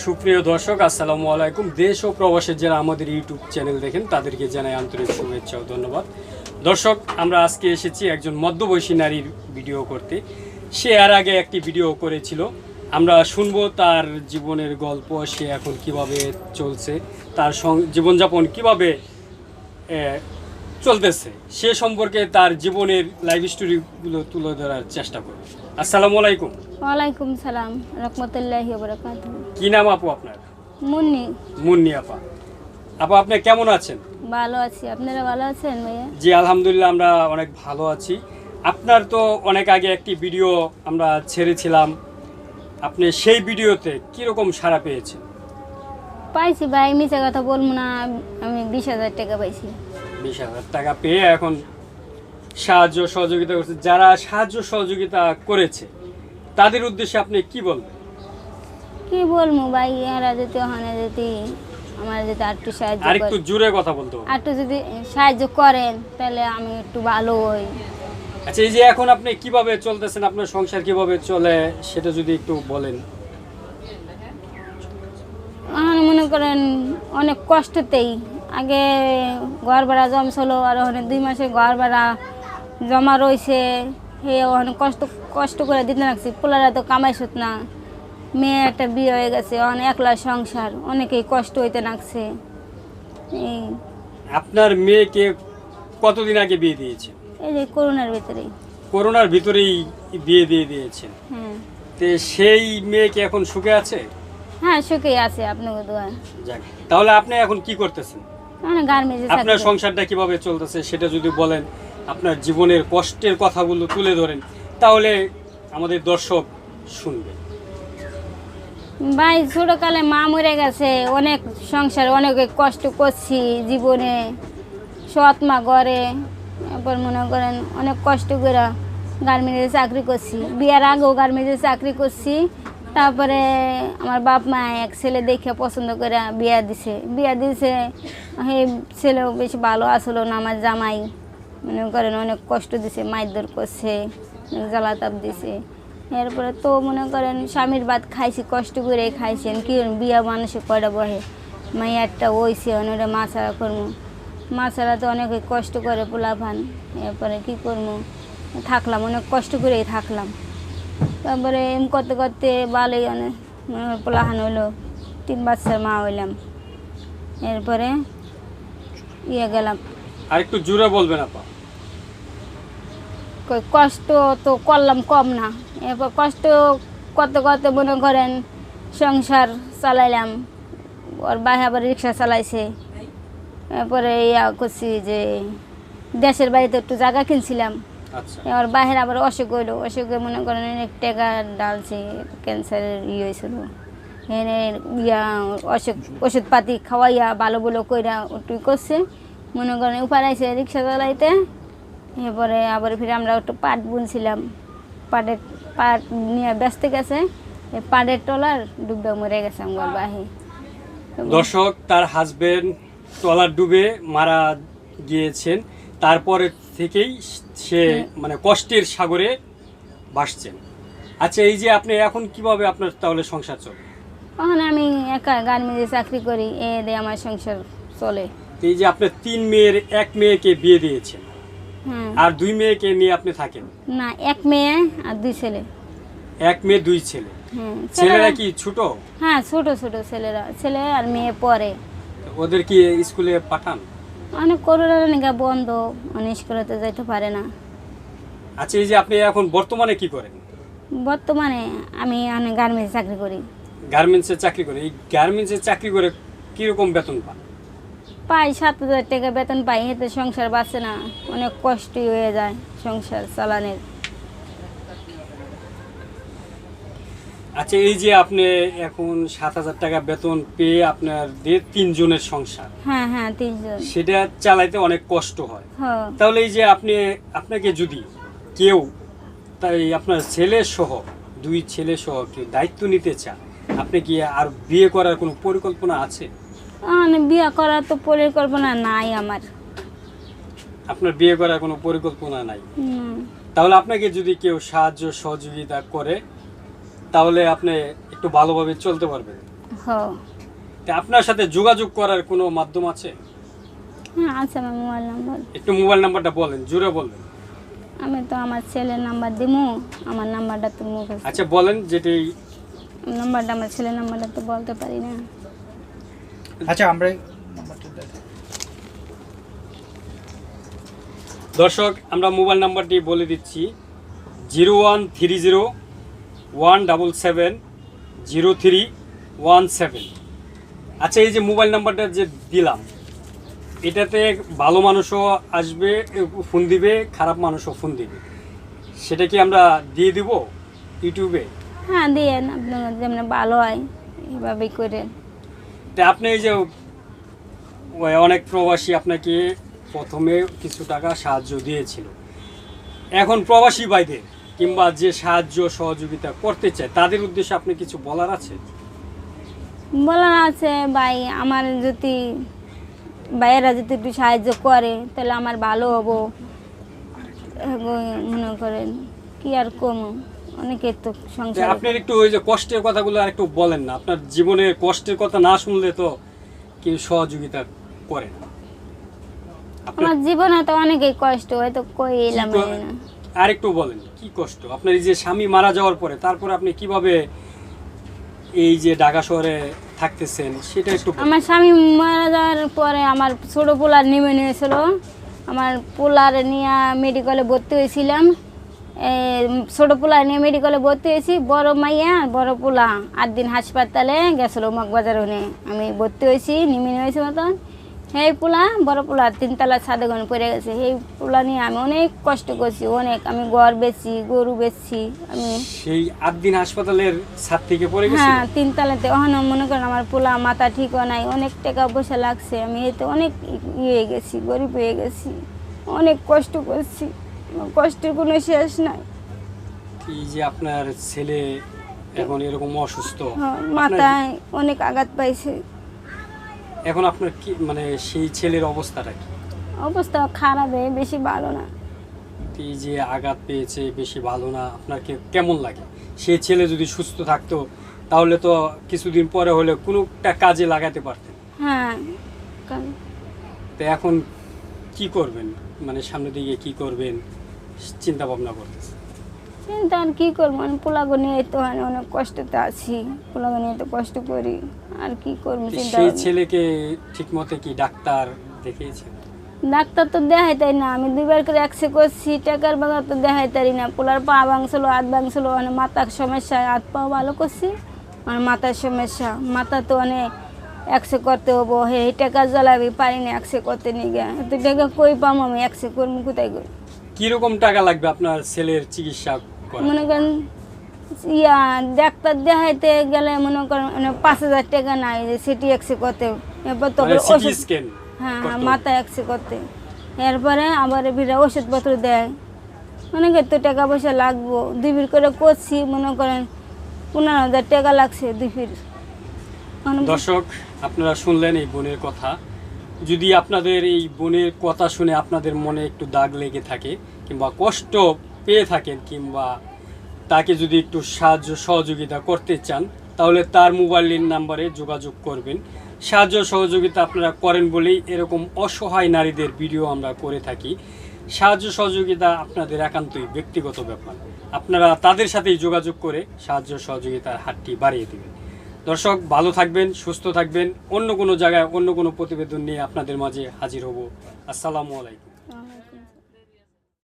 সুপ্রিয় দর্শক, আসসালামু আলাইকুম। দেশ ও প্রবাসের যারা আমাদের ইউটিউব চ্যানেল দেখেন, তাদেরকে জানাই আন্তরিক শুভেচ্ছা ও ধন্যবাদ। দর্শক, আমরা আজকে এসেছি একজন মধ্যবয়সী নারীর ভিডিও করতে। সে এর আগে একটি ভিডিও করেছিল। আমরা শুনব তার জীবনের গল্প, সে এখন কীভাবে চলছে, তার জীবনযাপন কীভাবে চলতেছে। সে সম্পর্কে তার জীবনের লাইফ স্টোরিগুলো তুলে ধরার চেষ্টা করব। আসসালামু আলাইকুম। ওয়ালাইকুম সালাম রহমতুল্লাহ বরকাত কি নাম আপু আপনার? মুন্নি। মুন্নি আপা। আপা আপনি কেমন আছেন? ভালো আছি। আপনারা ভালো আছেন ভাইয়া? জি আলহামদুলিল্লাহ আমরা অনেক ভালো আছি। আপনার তো অনেক আগে একটি ভিডিও আমরা ছেড়েছিলাম। আপনি সেই ভিডিওতে কীরকম সাড়া পেয়েছেন? পাইছি ভাই মিশা কথা বলব না আমি বিশ হাজার টাকা পাইছি। বিশ হাজার টাকা পেয়ে এখন সাহায্য সহযোগিতা করছে। যারা সাহায্য সহযোগিতা করেছে তাদের উদ্দেশ্যে আপনি কি বলবেন? কি বলব ভাই? এরা যদি ওখানে যদি আমার যদি আর একটু সাহায্য আর একটু জোরে কথা বলতে হবে। আর একটু যদি সাহায্য করেন তাহলে আমি একটু ভালো হই। আচ্ছা এই যে এখন আপনি কীভাবে চলতেছেন? আপনার সংসার কীভাবে চলে? সেটা যদি একটু বলেন। এখন মনে করেন অনেক কষ্টতেই। আগে ঘর ভাড়া জমছিল আর ওখানে দুই মাসে ঘর ভাড়া জমা রয়েছে হে ওখানে কষ্ট কষ্ট করে দিতে লাগছে পোলারা তো কামাইছত না। মেয়ে একটা বিয়ে হয়ে গেছে অনেক একলা সংসার অনেকেই কষ্ট হইতে লাগছে। এই। আপনার মেয়েকে কতদিন আগে বিয়ে দিয়েছে? এই যে করোনার ভিতরেই। করোনার ভিতরেই বিয়ে দিয়ে দিয়েছেন হ্যাঁ। তো সেই মেয়েকে এখন সুখে আছে? হ্যাঁ সুখেই আছে আপনাকে দোয়া। যাক তাহলে আপনি এখন কি করতেছেন? মানে গার্মেন্টে আপনার সংসারটা কীভাবে চলতেছে সেটা যদি বলেন। আপনার জীবনের কষ্টের কথাগুলো তুলে ধরেন, তাহলে আমাদের দর্শক শুনবে। ভাই, ছোটকালে মা মরে গেছে, অনেক সংসার, অনেক কষ্ট করছি জীবনে। সৎ মা ঘরে, এরপর মনে করেন অনেক কষ্ট করে গার্মেন্টে চাকরি করছি। বিয়ার আগেও গার্মেন্টে চাকরি করছি, তারপরে আমার বাপ মা এক ছেলে দেখে পছন্দ করে বিয়া দিছে। বিয়া দিছে সেই ছেলেও বেশি ভালো আসলো না আমার জামাই। মনে করেন অনেক কষ্ট দিছে মাইদর করছে, অনেক জ্বালা তাপ দিছে। এরপরে তো মনে করেন স্বামীর ভাত খাইছি, কষ্ট করে খাইছেন কি বিয়া মানুষে কয়টা বহে? মাইয়ারটা ওইছে অনেকটা মাছারা করব। মাছারা তো অনেক কষ্ট করে পোলা ফান এরপরে কি করব? থাকলাম, অনেক কষ্ট করেই থাকলাম। তারপরে এম করতে করতে ভালোই অনেক পোলাহান হইল, তিন বাচ্চার মা হইলাম। এরপরে ইয়ে গেলাম। আর একটু জোরে বলবেন আপা। কষ্ট তো করলাম কম না। এরপর কষ্ট করতে করতে মনে করেন সংসার চালাইলাম ওর বাইরে আবার রিক্সা চালাইছে। এরপরে ইয়া করছি যে দেশের বাড়িতে একটু জায়গা কিনছিলাম। আচ্ছা। এবার বাইরে আবার অসুখ হইল অসুখে মনে করেন অনেক টাকা ডালছে ক্যান্সারের ইয়ে হয়েছিল এনে ইয়া অসুখ ওষুধপাতি খাওয়াইয়া ভালো ভালো কইরা ওটুই করছে। মনে করেন উপারাইছে রিক্সা চালাইতে। এরপরে আবার ফিরে আমরা একটু পাট বুনছিলাম। পাটের পাট নিয়ে ব্যস্ত গেছে। পাটের টলার ডুববে মরে গেছে আমার বাহি দর্শক তার হাজবেন্ড ট্রলার ডুবে মারা গিয়েছেন। তারপরে থেকেই সে মানে কষ্টের সাগরে ভাসছেন। আচ্ছা এই যে আপনি এখন কীভাবে আপনার তাহলে সংসার চলে? তখন আমি একা গার্মেন্টে চাকরি করি এ দিয়ে আমার সংসার চলে। এই যে আপনার তিন মেয়ের এক মেয়েকে বিয়ে দিয়েছেন আর দুই মেয়েকে নিয়ে আপনি থাকেন? না এক মেয়ে আর দুই ছেলে। এক মেয়ে দুই ছেলে। ছেলেরা কি ছোট? হ্যাঁ ছোট ছোট ছেলেরা ছেলে আর মেয়ে পরে। ওদের কি স্কুলে পাঠান? অনেক করোনা নাকি বন্ধ অনেক স্কুলে তো যাইতে পারে না। আচ্ছা এই যে আপনি এখন বর্তমানে কি করেন? বর্তমানে আমি অনেক গার্মেন্টে চাকরি করি। গার্মেন্টসে চাকরি করি এই গার্মেন্টসে চাকরি করে কীরকম বেতন পান? পাই সাত হাজার টাকা বেতন পাই এতে সংসার বাঁচে না। অনেক কষ্টই হয়ে যায় সংসার চালানোর। আচ্ছা এই যে আপনি এখন সাত হাজার টাকা বেতন পেয়ে আপনার তিনজনের সংসার। হ্যাঁ হ্যাঁ তিনজন। সেটা চালাইতে অনেক কষ্ট হয়। হ্যাঁ তাহলে এই যে আপনি আপনাকে যদি কেউ তাই আপনার ছেলে সহ দুই ছেলে সহ কেউ দায়িত্ব নিতে চান আপনি কি আর বিয়ে করার কোনো পরিকল্পনা আছে? মানে বিয়ে করার তো পরিকল্পনা নাই আমার। আপনার বিয়ে করার কোনো পরিকল্পনা নাই? তাহলে আপনাকে যদি কেউ সাহায্য সহযোগিতা করে তাহলে আপনি একটু ভালোভাবে চলতে পারবেন। হ। তা আপনার সাথে যোগাযোগ করার কোনো মাধ্যম আছে? হ্যাঁ আছে আমার মোবাইল নাম্বার। একটু মোবাইল নাম্বারটা বলেন জোরে বলবেন আমি তো আমার ছেলের নাম্বার দিমু আমার নাম্বারটা তো মুখে আচ্ছা বলেন যেটি নাম্বারটা আমার ছেলের নাম্বারটা তো বলতে পারি না। আচ্ছা আমরা। দর্শক আমরা মোবাইল নাম্বারটি বলে দিচ্ছি zero one three zero one double seven zero three one seven. আচ্ছা এই যে মোবাইল নাম্বারটা যে দিলাম এটাতে ভালো মানুষও আসবে ফোন দিবে খারাপ মানুষও ফোন দিবে। সেটা কি আমরা দিয়ে দিব ইউটিউবে? হ্যাঁ দিয়ে আপনার যেমন ভালো হয় এইভাবেই করে। আপনি এই যে ওই অনেক প্রবাসী আপনাকে প্রথমে কিছু টাকা সাহায্য দিয়েছিল। এখন প্রবাসী ভাইদের কিংবা যে সাহায্য সহযোগিতা করতে চায় তাদের উদ্দেশ্যে আপনি কিছু বলার আছে? বলার আছে ভাই আমার যদি ভাইয়েরা যদি একটু সাহায্য করে তাহলে আমার ভালো হব। মনে করেন কি আর কম অনেকে তো সংসার আপনার একটু ওই যে কষ্টের কথাগুলো আর একটু বলেন না। আপনার জীবনের কষ্টের কথা না শুনলে তো কেউ সহযোগিতা করে না। আমার জীবনে তো অনেকেই কষ্ট হয়তো কই এলাম না। আর একটু বলেন কি কষ্ট? আপনার এই যে স্বামী মারা যাওয়ার পরে তারপরে আপনি কীভাবে এই যে ঢাকা শহরে থাকতেছেন সেটা একটু আমার স্বামী মারা যাওয়ার পরে আমার ছোট পোলার নেমে নিয়েছিল আমার পোলার নিয়ে মেডিকেলে ভর্তি হয়েছিলাম। ছোট পোলার নিয়ে মেডিকেলে ভর্তি হয়েছি বড় মাইয়া বড় পোলা। আট দিন হাসপাতালে গেছিল মগবাজার ওখানে আমি ভর্তি হয়েছি নিমে নিয়েছি মতন। সেই পোলা বড় পোলা তিনতলা ছাদে গনে পড়ে গেছে। সেই পোলা নিয়ে আমি অনেক কষ্ট করছি অনেক। আমি ঘর বেচছি গরু বেচছি আমি সেই আট দিন হাসপাতালের ছাদ থেকে পড়ে গেছিল? হ্যাঁ তিনতলাতে। ওখানে মনে করেন আমার পোলা মাথা ঠিক নাই অনেক টাকা পয়সা লাগছে। আমি এতে অনেক ইয়ে গেছি গরিব হয়ে গেছি অনেক কষ্ট করছি। কষ্টের কোনো শেষ নাই। এই যে আপনার ছেলে এখন এরকম অসুস্থ? হ্যাঁ, মাথায় অনেক আঘাত পাইছে। এখন আপনার কি মানে সেই ছেলের অবস্থাটা কি? অবস্থা খারাপ বেশি ভালো না। এই যে আঘাত পেয়েছে বেশি ভালো না আপনাকে কেমন লাগে? সেই ছেলে যদি সুস্থ থাকতো তাহলে তো কিছুদিন পরে হলে কোনোটা কাজে লাগাতে পারতেন। হ্যাঁ তো এখন কি করবেন? মানে সামনে দিকে কি করবেন? চিন্তা ভাবনা করতেছে। চিন্তা আর কি করব? আমি পোলাগো নিয়ে তো আমি অনেক কষ্টতে আছি। পোলাগো নিয়ে তো কষ্ট করি আর কি করব চিন্তা সেই ছেলেকে ঠিক মতো কি ডাক্তার দেখিয়েছেন ডাক্তার তো দেখাই তাই না আমি দুইবার করে একসে করছি টাকার বাগা তো দেখাই তারি না। পোলার পা ভাঙছিল হাত ভাঙছিল মানে মাথার সমস্যা হাত পা ভালো করছি মানে মাথার সমস্যা। মাথা তো অনেক একসে করতে হব হে টাকা জ্বালাবি পারি না একসে করতে নিয়ে গে এত টাকা কই পাম আমি? একসে করব কোথায় করি? কীরকম টাকা লাগবে আপনার ছেলের চিকিৎসা মনে করেন ইয়া ডাক্তার দেখাইতে গেলে মনে করেন মানে পাঁচ হাজার টাকা নাই যে সিটি একসে করতে। এরপর তো মানে হ্যাঁ হ্যাঁ মাথা একসে করতে। এরপরে আবার বিরা ওষুধপত্র দেয়। অনেক তো টাকা পয়সা লাগবো। দুই ফির করে করছি মনে করেন পনেরো হাজার টাকা লাগছে দুই ফির। মানে দর্শক আপনারা শুনলেন এই বোনের কথা। যদি আপনাদের এই বোনের কথা শুনে আপনাদের মনে একটু দাগ লেগে থাকে, কিংবা কষ্ট পেয়ে থাকেন, কিংবা তাকে যদি একটু সাহায্য সহযোগিতা করতে চান, তাহলে তার মোবাইলের নাম্বারে যোগাযোগ করবেন। সাহায্য সহযোগিতা আপনারা করেন বলেই এরকম অসহায় নারীদের ভিডিও আমরা করে থাকি। সাহায্য সহযোগিতা আপনাদের একান্তই ব্যক্তিগত ব্যাপার। আপনারা তাদের সাথেই যোগাযোগ করে সাহায্য সহযোগিতার হাতটি বাড়িয়ে দেবেন। দর্শক, ভালো থাকবেন, সুস্থ থাকবেন। অন্য কোনো জায়গায়, অন্য কোনো প্রতিবেদন নিয়ে আপনাদের মাঝে হাজির হব। আসসালামু আলাইকুম।